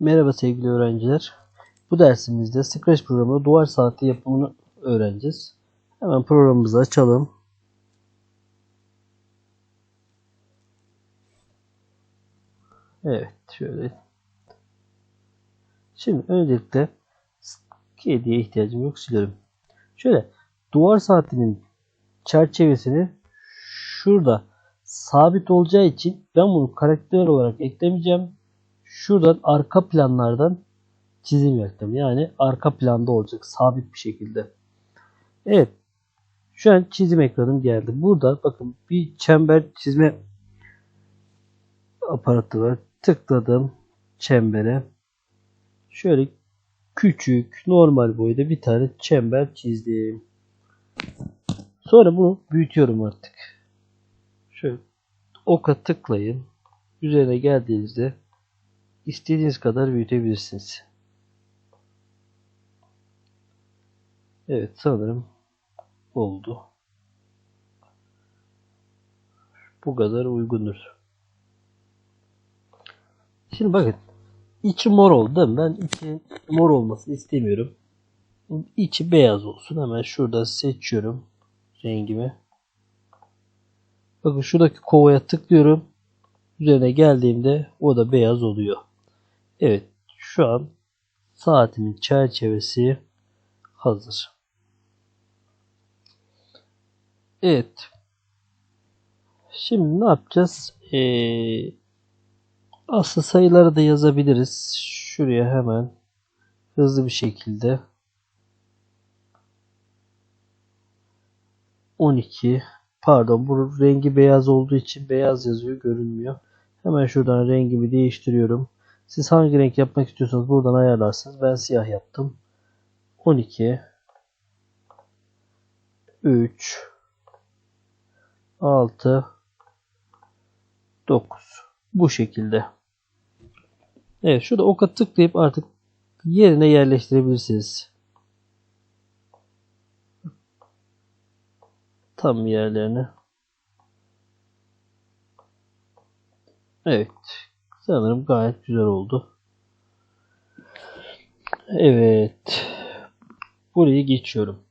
Merhaba sevgili öğrenciler. Bu dersimizde Scratch programında duvar saati yapımını öğreneceğiz. Hemen programımızı açalım. Evet şöyle. Şimdi öncelikle kediye ihtiyacım yok silerim. Şöyle duvar saatinin çerçevesini şurada sabit olacağı için ben bunu karakter olarak eklemeyeceğim. Şuradan arka planlardan çizim yaptım. Yani arka planda olacak sabit bir şekilde. Evet. Şu an çizim ekranım geldi. Burada bakın bir çember çizme aparatı var. Tıkladım çembere. Şöyle küçük normal boyda bir tane çember çizdim. Sonra bunu büyütüyorum artık. Şöyle oka tıklayın. Üzerine geldiğinizde istediğiniz kadar büyütebilirsiniz. Evet sanırım oldu. Bu kadar uygundur. Şimdi bakın içi mor oldu? Ben içi mor olmasını istemiyorum. İçi beyaz olsun. Hemen şurada seçiyorum rengimi. Bakın şuradaki kovaya tıklıyorum. Üzerine geldiğimde o da beyaz oluyor. Evet şu an saatimin çerçevesi hazır. Evet. Şimdi ne yapacağız? Ee, asıl sayıları da yazabiliriz. Şuraya hemen hızlı bir şekilde 12 pardon bu rengi beyaz olduğu için beyaz yazıyor görünmüyor. Hemen şuradan rengimi değiştiriyorum. Siz hangi renk yapmak istiyorsanız buradan ayarlarsınız. Ben siyah yaptım. 12 3 6 9 bu şekilde. Evet şurada oka tıklayıp artık yerine yerleştirebilirsiniz. Tam yerlerine. Evet. Sanırım gayet güzel oldu. Evet. Burayı geçiyorum.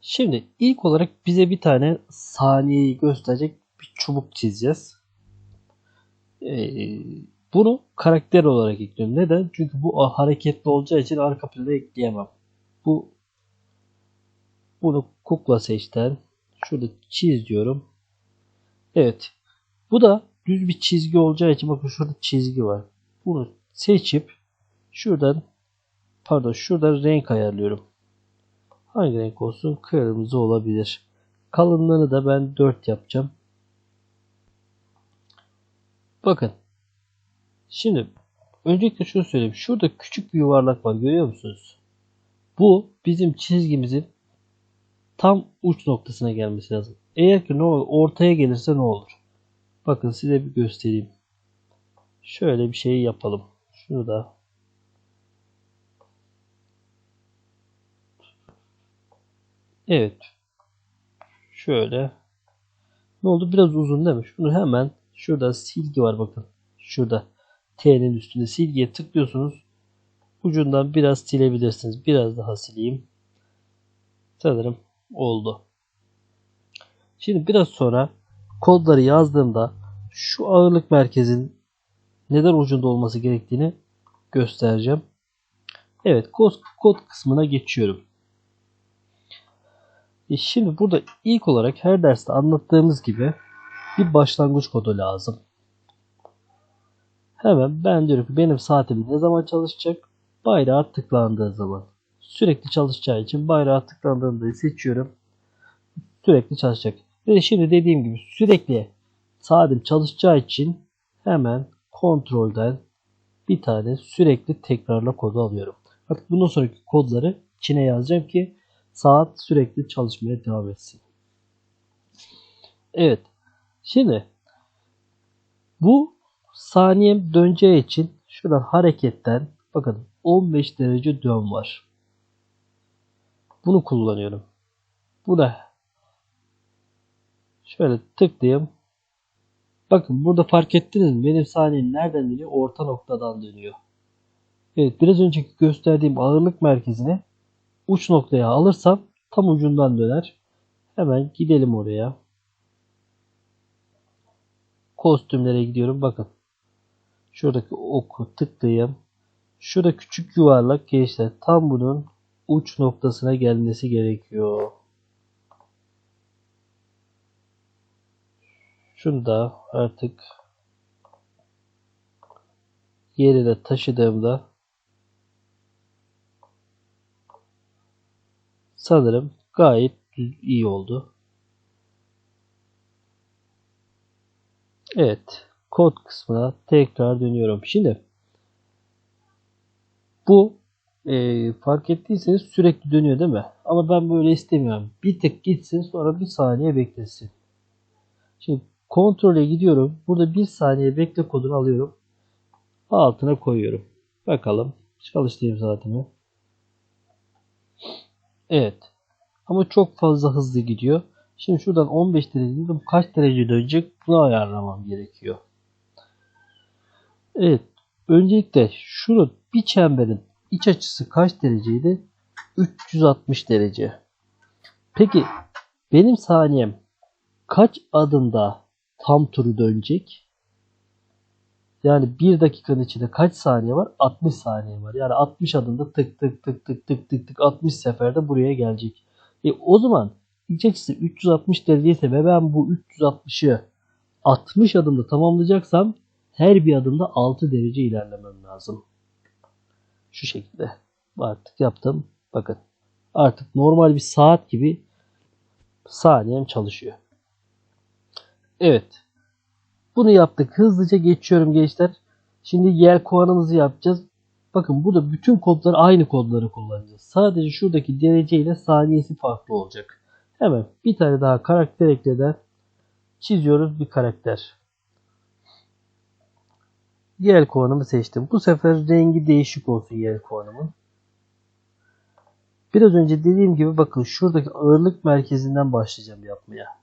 Şimdi ilk olarak bize bir tane saniyeyi gösterecek bir çubuk çizeceğiz. Ee, bunu karakter olarak ekliyorum. Neden? Çünkü bu hareketli olacağı için arka plana ekleyemem. Bu bunu kukla seçten şurada çiz diyorum. Evet. Bu da düz bir çizgi olacağı için bakın şurada çizgi var. Bunu seçip şuradan pardon şuradan renk ayarlıyorum. Hangi renk olsun? Kırmızı olabilir. Kalınlığını da ben 4 yapacağım. Bakın. Şimdi öncelikle şunu söyleyeyim. Şurada küçük bir yuvarlak var. Görüyor musunuz? Bu bizim çizgimizin tam uç noktasına gelmesi lazım. Eğer ki ne olur ortaya gelirse ne olur? Bakın size bir göstereyim. Şöyle bir şey yapalım. Şunu da Evet. Şöyle. Ne oldu? Biraz uzun değil mi? Şunu hemen şurada silgi var bakın. Şurada T'nin üstünde silgiye tıklıyorsunuz. Ucundan biraz silebilirsiniz. Biraz daha sileyim. Sanırım oldu. Şimdi biraz sonra kodları yazdığımda şu ağırlık merkezin neden ucunda olması gerektiğini göstereceğim. Evet kod, kod kısmına geçiyorum. E şimdi burada ilk olarak her derste anlattığımız gibi bir başlangıç kodu lazım. Hemen ben diyorum ki benim saatim ne zaman çalışacak? Bayrağı tıklandığı zaman. Sürekli çalışacağı için bayrağı tıklandığında seçiyorum. Sürekli çalışacak. Ve şimdi dediğim gibi sürekli saatim çalışacağı için hemen kontrolden bir tane sürekli tekrarla kodu alıyorum. Artık bundan sonraki kodları içine yazacağım ki saat sürekli çalışmaya devam etsin. Evet. Şimdi bu saniyem döneceği için şuradan hareketten bakın 15 derece dön var. Bunu kullanıyorum. Bu da şöyle tıklayayım. Bakın burada fark ettiniz mi? Benim saniyem nereden dönüyor? Orta noktadan dönüyor. Evet biraz önceki gösterdiğim ağırlık merkezine uç noktaya alırsam tam ucundan döner. Hemen gidelim oraya. Kostümlere gidiyorum. Bakın. Şuradaki oku tıklayayım. Şurada küçük yuvarlak gençler tam bunun uç noktasına gelmesi gerekiyor. Şunu da artık yerine taşıdığımda sanırım gayet iyi oldu. Evet. Kod kısmına tekrar dönüyorum. Şimdi bu e, fark ettiyseniz sürekli dönüyor değil mi? Ama ben böyle istemiyorum. Bir tık gitsin sonra bir saniye beklesin. Şimdi kontrole gidiyorum. Burada bir saniye bekle kodunu alıyorum. Altına koyuyorum. Bakalım çalıştığım saatimi. Evet. Ama çok fazla hızlı gidiyor. Şimdi şuradan 15 derece dedim. Kaç derece dönecek? Bunu ayarlamam gerekiyor. Evet. Öncelikle şunu bir çemberin iç açısı kaç dereceydi? 360 derece. Peki benim saniyem kaç adımda tam turu dönecek? Yani 1 dakikanın içinde kaç saniye var? 60 saniye var. Yani 60 adımda tık tık tık tık tık tık tık 60 seferde buraya gelecek. E o zaman açısı 360 derece ise ve ben bu 360'ı 60 adımda tamamlayacaksam her bir adımda 6 derece ilerlemem lazım. Şu şekilde. Artık yaptım. Bakın. Artık normal bir saat gibi saniyem çalışıyor. Evet. Bunu yaptık. Hızlıca geçiyorum gençler. Şimdi yer kovanımızı yapacağız. Bakın burada bütün kodları aynı kodları kullanacağız. Sadece şuradaki derece ile saniyesi farklı olacak. Hemen bir tane daha karakter ekleden çiziyoruz bir karakter. Yel kovanımı seçtim. Bu sefer rengi değişik olsun yel kovanımın. Biraz önce dediğim gibi bakın şuradaki ağırlık merkezinden başlayacağım yapmaya.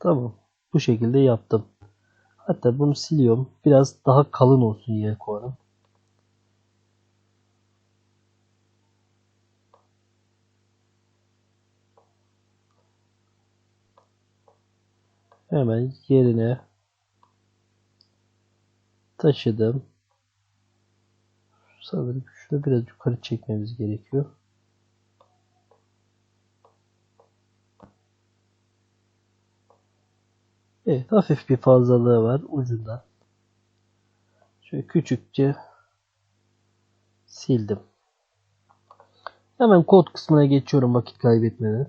Tamam. Bu şekilde yaptım. Hatta bunu siliyorum. Biraz daha kalın olsun yel kovanım. Hemen yerine taşıdım. Sanırım şunu biraz yukarı çekmemiz gerekiyor. Evet hafif bir fazlalığı var ucunda. Şöyle küçükçe sildim. Hemen kod kısmına geçiyorum vakit kaybetmeden.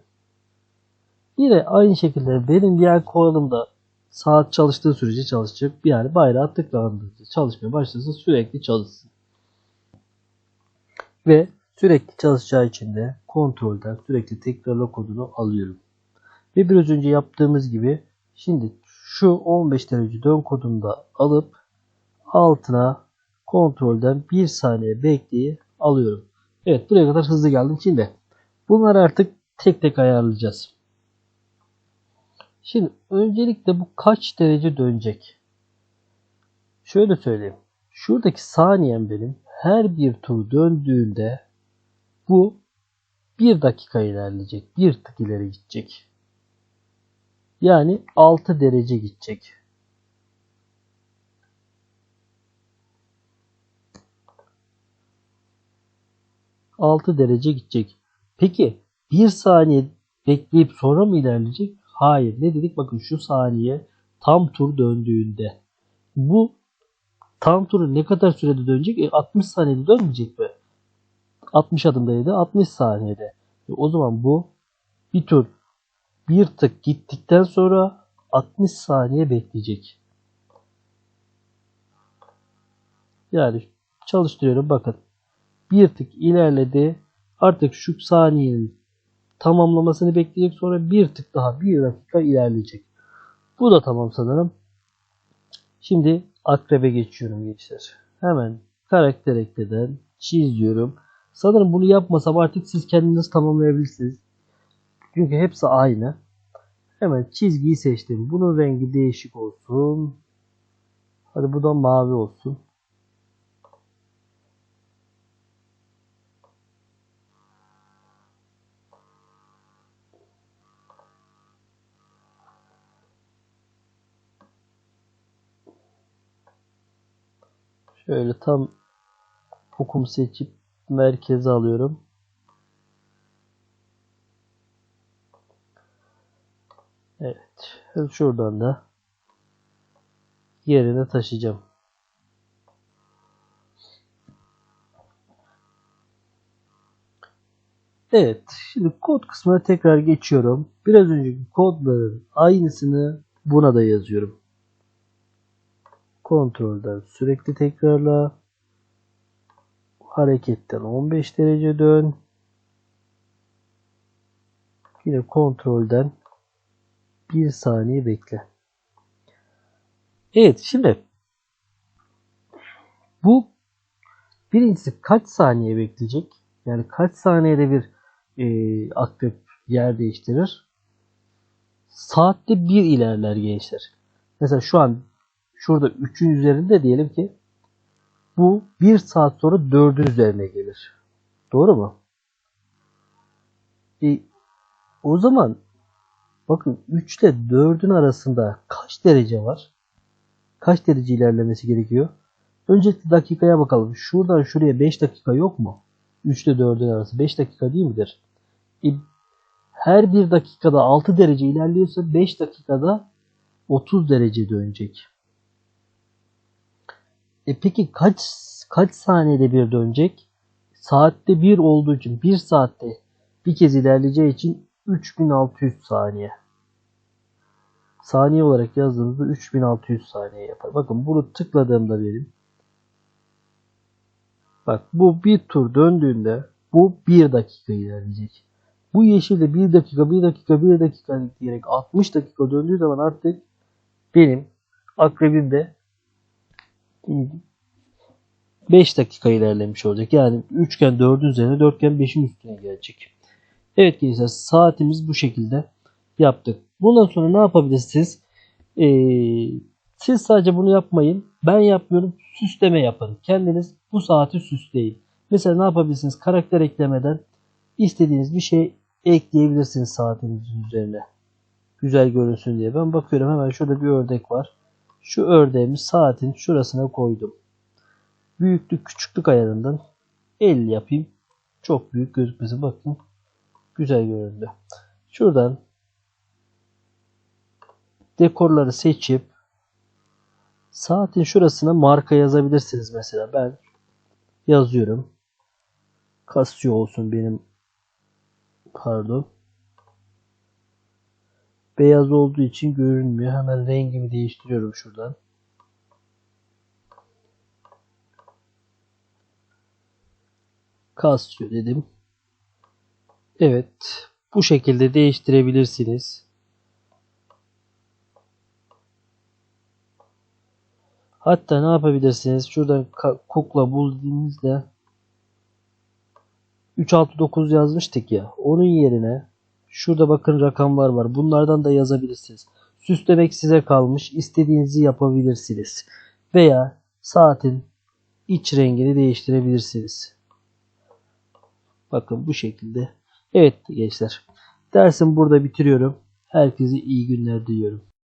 Yine aynı şekilde benim diğer kodumda saat çalıştığı sürece çalışacak. Yani bayrağı tıklandığında çalışmaya başlasın sürekli çalışsın. Ve sürekli çalışacağı için de kontrolden sürekli tekrarla kodunu alıyorum. Ve biraz önce yaptığımız gibi şimdi şu 15 derece dön kodunu da alıp altına kontrolden 1 saniye bekleyip alıyorum. Evet buraya kadar hızlı geldim. Şimdi bunları artık tek tek ayarlayacağız. Şimdi öncelikle bu kaç derece dönecek? Şöyle söyleyeyim. Şuradaki saniyem benim her bir tur döndüğünde bu bir dakika ilerleyecek. Bir tık ileri gidecek. Yani 6 derece gidecek. Altı derece gidecek. Peki bir saniye bekleyip sonra mı ilerleyecek? Hayır. Ne dedik? Bakın şu saniye tam tur döndüğünde. Bu tam turu ne kadar sürede dönecek? E, 60 saniyede dönmeyecek mi? 60 adımdaydı. 60 saniyede. E, o zaman bu bir tur bir tık gittikten sonra 60 saniye bekleyecek. Yani çalıştırıyorum bakın. Bir tık ilerledi. Artık şu saniyenin tamamlamasını bekleyecek. Sonra bir tık daha bir dakika ilerleyecek. Bu da tamam sanırım. Şimdi akrebe geçiyorum gençler. Hemen karakter ekleden çiziyorum. Sanırım bunu yapmasam artık siz kendiniz tamamlayabilirsiniz. Çünkü hepsi aynı. Hemen çizgiyi seçtim. Bunun rengi değişik olsun. Hadi bu da mavi olsun. Şöyle tam okum seçip merkeze alıyorum. Evet. Şuradan da yerine taşıyacağım. Evet. Şimdi kod kısmına tekrar geçiyorum. Biraz önceki kodların aynısını buna da yazıyorum. Kontrolden sürekli tekrarla. Hareketten 15 derece dön. Yine kontrolden 1 saniye bekle. Evet şimdi bu birincisi kaç saniye bekleyecek? Yani kaç saniyede bir e, akrep yer değiştirir? Saatte bir ilerler gençler. Mesela şu an şurada 3'ün üzerinde diyelim ki bu 1 saat sonra 4'ün üzerine gelir. Doğru mu? E, o zaman bakın 3 ile 4'ün arasında kaç derece var? Kaç derece ilerlemesi gerekiyor? Öncelikle dakikaya bakalım. Şuradan şuraya 5 dakika yok mu? 3 ile 4'ün arası 5 dakika değil midir? E, her bir dakikada 6 derece ilerliyorsa 5 dakikada 30 derece dönecek. E peki kaç kaç saniyede bir dönecek? Saatte bir olduğu için 1 saatte bir kez ilerleyeceği için 3600 saniye. Saniye olarak yazdığımızda 3600 saniye yapar. Bakın bunu tıkladığımda benim Bak bu bir tur döndüğünde bu 1 dakika ilerleyecek. Bu yeşilde 1 dakika 1 dakika 1 dakika diyerek 60 dakika döndüğü zaman artık benim akrebim de 5 dakika ilerlemiş olacak. Yani üçgen 4'ün üzerine dörtgen 5'in üstüne gelecek. Evet gençler saatimiz bu şekilde yaptık. Bundan sonra ne yapabilirsiniz? Ee, siz sadece bunu yapmayın. Ben yapmıyorum. Süsleme yapın. Kendiniz bu saati süsleyin. Mesela ne yapabilirsiniz? Karakter eklemeden istediğiniz bir şey ekleyebilirsiniz saatinizin üzerine. Güzel görünsün diye. Ben bakıyorum hemen şurada bir ördek var. Şu ördeğimi saatin şurasına koydum. Büyüklük küçüklük ayarından 50 yapayım. Çok büyük gözükmesin. Bakın. Güzel göründü. Şuradan dekorları seçip saatin şurasına marka yazabilirsiniz mesela. Ben yazıyorum. Casio olsun benim pardon. Beyaz olduğu için görünmüyor. Hemen rengimi değiştiriyorum şuradan. Casio dedim. Evet. Bu şekilde değiştirebilirsiniz. Hatta ne yapabilirsiniz? Şuradan kukla bul dediğinizde 369 yazmıştık ya. Onun yerine şurada bakın rakamlar var. Bunlardan da yazabilirsiniz. Süslemek size kalmış. İstediğinizi yapabilirsiniz. Veya saatin iç rengini değiştirebilirsiniz. Bakın bu şekilde. Evet gençler. Dersim burada bitiriyorum. Herkese iyi günler diliyorum.